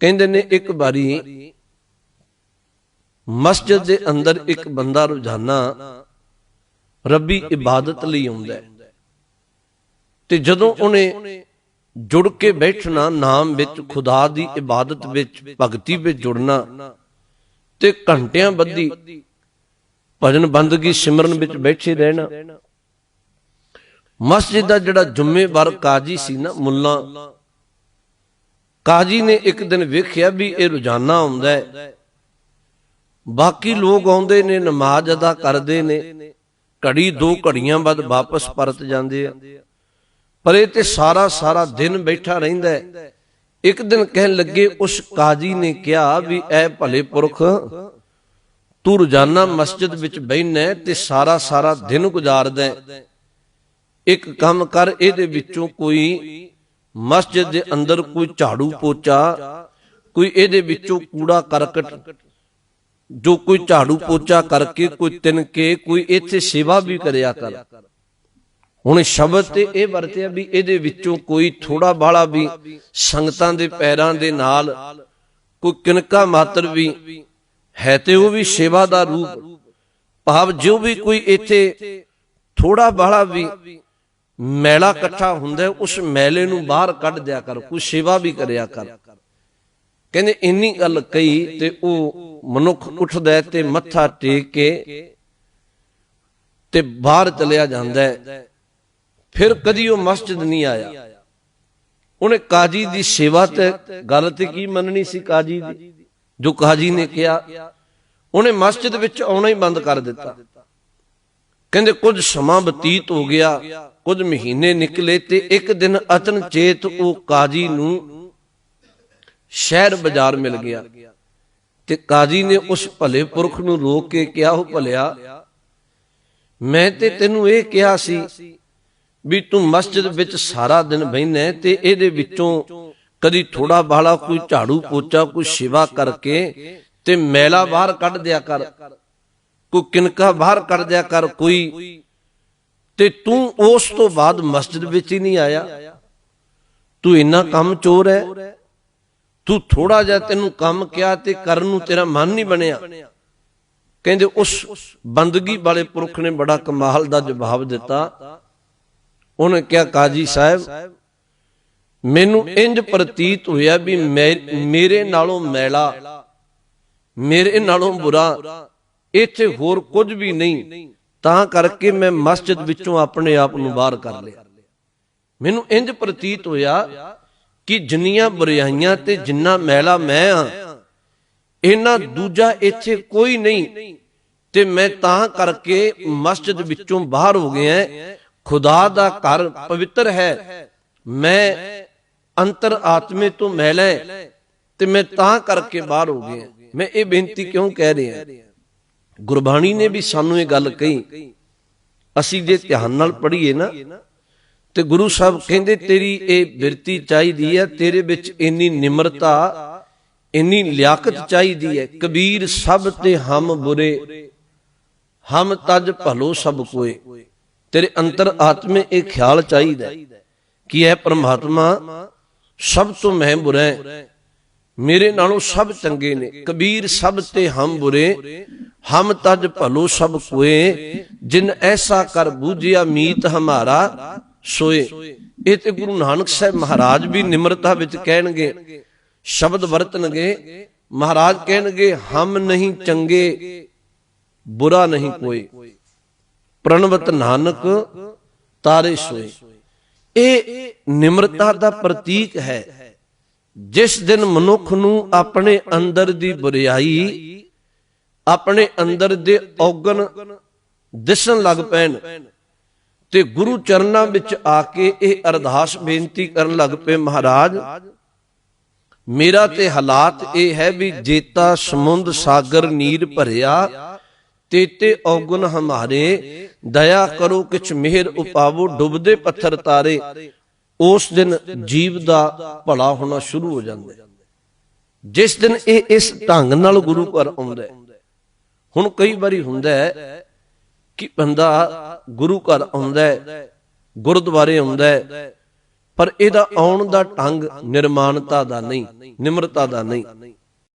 ਕਹਿੰਦੇ ਨੇ ਇੱਕ ਵਾਰੀ ਮਸਜਿਦ ਦੇ ਅੰਦਰ ਇੱਕ ਬੰਦਾ ਰੋਜ਼ਾਨਾ ਰੱਬੀ ਇਬਾਦਤ ਲਈ ਆਉਂਦਾ ਤੇ ਜਦੋਂ ਉਹਨੇ ਜੁੜ ਕੇ ਬੈਠਣਾ, ਨਾਮ ਵਿੱਚ, ਖੁਦਾ ਦੀ ਇਬਾਦਤ ਵਿੱਚ, ਭਗਤੀ ਵਿੱਚ ਜੁੜਨਾ ਤੇ ਘੰਟਿਆਂ ਬੱਧੀ ਭਜਨ ਬੰਦਗੀ ਸਿਮਰਨ ਵਿੱਚ ਬੈਠੇ ਰਹਿਣਾ। ਮਸਜਿਦ ਦਾ ਜਿਹੜਾ ਜੁਮੇਵਾਰ ਕਾਜੀ ਸੀ ਨਾ, ਮੁੱਲਾ ਕਾਜੀ ਨੇ ਇੱਕ ਦਿਨ ਵੇਖਿਆ ਵੀ ਇਹ ਰੋਜ਼ਾਨਾ ਆਉਂਦਾ ਹੈ। ਬਾਕੀ ਲੋਕ ਆਉਂਦੇ ਨੇ, ਨਮਾਜ਼ ਅਦਾ ਕਰਦੇ ਨੇ। ਘੜੀ ਦੋ ਘੜੀਆਂ ਬਾਅਦ ਵਾਪਸ ਪਰਤ ਜਾਂਦੇ ਆ। ਪਰ ਇਹ ਤੇ ਸਾਰਾ ਸਾਰਾ ਦਿਨ ਬੈਠਾ ਰਹਿੰਦਾ ਹੈ। ਇੱਕ ਦਿਨ ਕਹਿਣ ਲੱਗੇ, ਉਸ ਕਾਜੀ ਨੇ ਕਿਹਾ ਵੀ, ਐ ਭਲੇ ਪੁਰਖ, ਤੂੰ ਰੋਜ਼ਾਨਾ ਮਸਜਿਦ ਵਿੱਚ ਬੈਠਣਾ ਤੇ ਸਾਰਾ ਸਾਰਾ ਦਿਨ ਗੁਜ਼ਾਰਦਾ ਇੱਕ ਕੰਮ ਕਰ, ਇਹਦੇ ਵਿੱਚੋਂ ਕੋਈ ਮਸਜਿਦ ਦੇ ਅੰਦਰ ਕੋਈ ਝਾੜੂ ਪੋਚਾ, ਕੋਈ ਇਹਦੇ ਵਿੱਚੋਂ ਕੂੜਾ ਕਰਕਟ, ਜੋ ਕੋਈ ਝਾੜੂ ਪੋਚਾ ਕਰਕੇ ਕੋਈ ਤਿਨਕੇ ਕੋਈ ਇੱਥੇ ਸੇਵਾ ਵੀ ਕਰਿਆ ਕਰ। ਹੁਣ ਸ਼ਬਦ ਤੇ ਇਹ ਵਰਤਿਆ ਵੀ ਇਹਦੇ ਵਿੱਚੋਂ ਕੋਈ ਥੋੜਾ ਬਾਲਾ ਵੀ ਸੰਗਤਾਂ ਦੇ ਪੈਰਾਂ ਦੇ ਨਾਲ ਕੋਈ ਕਿਨਕਾ ਮਾਤਰ ਵੀ ਹੈ ਤੇ ਉਹ ਵੀ ਸੇਵਾ ਦਾ ਰੂਪ। ਭਾਵ ਜੋ ਵੀ ਕੋਈ ਇੱਥੇ ਥੋੜਾ ਬਾਲਾ ਵੀ ਮੈਲਾ ਇਕੱਠਾ ਹੁੰਦਾ ਉਸ ਮੈਲੇ ਨੂੰ ਬਾਹਰ ਕੱਢ ਦਿਆ ਕਰ, ਕੋਈ ਸੇਵਾ ਵੀ ਕਰਿਆ ਕਰ। ਕਹਿੰਦੇ ਇੰਨੀ ਗੱਲ ਕਹੀ ਤੇ ਉਹ ਮਨੁੱਖ ਉੱਠਦਾ ਤੇ ਮੱਥਾ ਟੇਕ ਕੇ ਤੇ ਬਾਹਰ ਚਲਿਆ ਜਾਂਦਾ ਫਿਰ ਕਦੀ ਉਹ ਮਸਜਿਦ ਨਹੀਂ ਆਇਆ। ਉਹਨੇ ਕਾਜੀ ਦੀ ਸੇਵਾ ਤੇ ਗੱਲ ਤੇ ਕੀ ਮੰਨਣੀ ਸੀ ਕਾਜੀ ਦੀ? ਜੋ ਕਾਜੀ ਨੇ ਕਿਹਾ, ਉਹਨੇ ਮਸਜਿਦ ਵਿੱਚ ਆਉਣਾ ਹੀ ਬੰਦ ਕਰ ਦਿੱਤਾ। ਕਹਿੰਦੇ ਕੁਝ ਸਮਾਂ ਬਤੀਤ ਹੋ ਗਿਆ, ਕੁਝ ਮਹੀਨੇ ਨਿਕਲੇ ਤੇ ਇੱਕ ਦਿਨ ਅਚਨਚੇਤ ਉਹ ਕਾਜੀ ਨੂੰ ਸ਼ਹਿਰ ਬਾਜ਼ਾਰ ਮਿਲ ਗਿਆ। ਤੇ ਕਾਜੀ ਨੇ ਉਸ ਭਲੇ ਪੁਰਖ ਨੂੰ ਰੋਕ ਕੇ ਕਿਹਾ, ਉਹ ਭਲਿਆ, ਮੈਂ ਤੇ ਤੈਨੂੰ ਇਹ ਕਿਹਾ ਸੀ ਵੀ ਤੂੰ ਮਸਜਿਦ ਵਿੱਚ ਸਾਰਾ ਦਿਨ ਬਹਿਨਾ ਤੇ ਇਹਦੇ ਵਿੱਚੋਂ ਕਦੀ ਥੋੜਾ ਬਾਹਲਾ ਕੋਈ ਝਾੜੂ ਪੋਚਾ, ਕੋਈ ਸੇਵਾ ਕਰਕੇ ਤੇ ਮੈਲਾ ਬਾਹਰ ਕੱਢ ਦਿਆ ਕਰ। ਕੋਈ ਕਿਨਕਾ ਬਾਹਰ ਕੱਢ ਦਿਆ ਕਰ ਕੋਈ। ਤੇ ਤੂੰ ਉਸ ਤੋਂ ਬਾਅਦ ਮਸਜਿਦ ਵਿੱਚ ਹੀ ਨਹੀਂ ਆਇਆ। ਤੂੰ ਇੰਨਾ ਕੰਮ ਚੋਰ ਹੈ ਤੂੰ ਥੋੜਾ ਜਿਹਾ ਤੈਨੂੰ ਕੰਮ ਕਿਹਾ ਤੇ ਕਰਨ ਨੂੰ ਤੇਰਾ ਮਨ ਨਹੀਂ ਬਣਿਆ। ਕਹਿੰਦੇ ਉਸ ਬੰਦਗੀ ਵਾਲੇ ਪੁਰਖ ਨੇ ਬੜਾ ਕਮਾਲ ਦਾ ਜਵਾਬ ਦਿੱਤਾ। ਉਹਨੇ ਕਿਹਾ, ਕਾਜੀ ਸਾਹਿਬ, ਮੈਨੂੰ ਇੰਜ ਪ੍ਰਤੀਤ ਹੋਇਆ ਵੀ ਮੈਂ- ਮੇਰੇ ਨਾਲੋਂ ਮੈਲਾ, ਮੇਰੇ ਨਾਲੋਂ ਬੁਰਾ ਇੱਥੇ ਹੋਰ ਕੁਝ ਵੀ ਨਹੀਂ। ਤਾਂ ਕਰਕੇ ਮੈਂ ਮਸਜਿਦ ਵਿੱਚੋਂ ਆਪਣੇ ਆਪ ਨੂੰ ਬਾਹਰ ਕਰ ਲਿਆ। ਮੈਨੂੰ ਇੰਜ ਪ੍ਰਤੀਤ ਹੋਇਆ ਕਿ ਜਿੰਨੀਆਂ ਬੁਰਾਈਆਂ ਤੇ ਜਿੰਨਾ ਮੈਲਾ ਮੈਂ ਆ, ਇਹਨਾਂ ਦੂਜਾ ਇੱਥੇ ਕੋਈ ਨਹੀਂ। ਤੇ ਮੈਂ ਤਾਂ ਕਰਕੇ ਮਸਜਿਦ ਵਿੱਚੋਂ ਬਾਹਰ ਹੋ ਗਿਆ ਖੁਦਾ ਦਾ ਘਰ ਪਵਿੱਤਰ ਹੈ। ਮੈਂ ਅੰਤਰ ਆਤਮੇ ਤੋਂ ਮੈਲਾ ਹੈ ਤੇ ਮੈਂ ਤਾਂ ਕਰਕੇ ਬਾਹਰ ਹੋ ਗਿਆ ਮੈਂ ਇਹ ਬੇਨਤੀ ਕਿਉਂ ਕਹਿ ਰਿਹਾ? ਗੁਰਬਾਣੀ ਨੇ ਵੀ ਸਾਨੂੰ ਇਹ ਗੱਲ ਕਹੀ। ਅਸੀਂ ਜੇ ਧਿਆਨ ਨਾਲ ਪੜ੍ਹੀਏ ਨਾ, ਤੇ ਗੁਰੂ ਸਾਹਿਬ ਕਹਿੰਦੇ, ਤੇਰੀ ਇਹ ਬਿਰਤੀ ਚਾਹੀਦੀ ਹੈ, ਤੇਰੇ ਵਿੱਚ ਇੰਨੀ ਨਿਮਰਤਾ, ਇੰਨੀ ਲਿਆਕਤ ਚਾਹੀਦੀ ਹੈ। ਕਬੀਰ ਸਭ ਤੇ ਹਮ ਬੁਰੇ, ਹਮ ਤਜ ਭਲੋ ਸਭ ਕੋਏ। ਤੇਰੇ ਅੰਤਰ ਆਤਮੇ ਇਹ ਖਿਆਲ ਚਾਹੀਦਾ ਕਿ ਇਹ ਪ੍ਰਮਾਤਮਾ ਸਭ ਤੋਂ ਮੈਂ ਬੁਰਾ ਮੇਰੇ ਨਾਲੋਂ ਸਭ ਚੰਗੇ ਨੇ। ਕਬੀਰ ਸਭ ਤੇ ਹਮ ਬੁਰੇ ਹਮ ਤਜ ਭਲੋ ਸਭ ਕੋਏ, ਜਿਨ ਐਸਾ ਕਰ ਬੂਝਿਆ ਮੀਤ ਹਮਾਰਾ ਸੋਏ। ਇਹ ਤੇ ਗੁਰੂ ਨਾਨਕ ਸਾਹਿਬ ਮਹਾਰਾਜ ਵੀ ਨਿਮਰਤਾ ਵਿੱਚ ਕਹਿਣਗੇ, ਸ਼ਬਦ ਵਰਤਣਗੇ, ਮਹਾਰਾਜ ਕਹਿਣਗੇ, ਹਮ ਨਹੀਂ ਚੰਗੇ, ਬੁਰਾ ਨਹੀਂ ਕੋਈ ਪ੍ਰਣਵਤ ਨਾਨਕ, ਤਾਰੇ ਸੋਏ। ਇਹ ਨਿਮਰਤਾ ਦਾ ਪ੍ਰਤੀਕ ਹੈ, ਜਿਸ ਦਿਨ ਮਨੁੱਖ ਨੂੰ ਆਪਣੇ ਅੰਦਰ ਦੀ ਬੁਰੀਾਈ ਆਪਣੇ ਅੰਦਰ ਦੇ ਔਗਣ ਦਿਸਣ ਲੱਗ ਪੈਣ ਤੇ ਗੁਰੂ ਚਰਨਾਂ ਵਿੱਚ ਆ ਕੇ ਇਹ ਅਰਦਾਸ ਬੇਨਤੀ ਕਰਨ ਲੱਗ ਪਏ, ਮਹਾਰਾਜ, ਮੇਰਾ ਤੇ ਹਾਲਾਤ ਇਹ ਹੈ ਵੀ ਜੇਤਾ ਸਮੁੰਦ ਸਾਗਰ ਨੀਰ ਭਰਿਆ ਤੇਤੇ ਔਗਣ ਹਮਾਰੇ, ਦਇਆ ਕਰੋ ਕਿਛ ਮਿਹਰ ਉਪਾਵੋ, ਡੁੱਬਦੇ ਪੱਥਰ ਤਾਰੇ, ਉਸ ਦਿਨ ਜੀਵ ਦਾ ਭਲਾ ਹੋਣਾ ਸ਼ੁਰੂ ਹੋ ਜਾਂਦਾ ਜਿਸ ਦਿਨ ਇਹ ਇਸ ਢੰਗ ਨਾਲ ਗੁਰੂ ਘਰ ਆਉਂਦਾ ਹੈ ਹੁਣ ਕਈ ਵਾਰੀ ਹੁੰਦਾ ਹੈ ਕਿ ਬੰਦਾ ਗੁਰੂ ਘਰ ਆਉਂਦਾ ਹੈ, ਗੁਰਦੁਆਰੇ ਆਉਂਦਾ ਹੈ, ਪਰ ਇਹਦਾ ਆਉਣ ਦਾ ਢੰਗ ਨਿਰਮਾਨਤਾ ਦਾ ਨਹੀਂ, ਨਿਮਰਤਾ ਦਾ ਨਹੀਂ।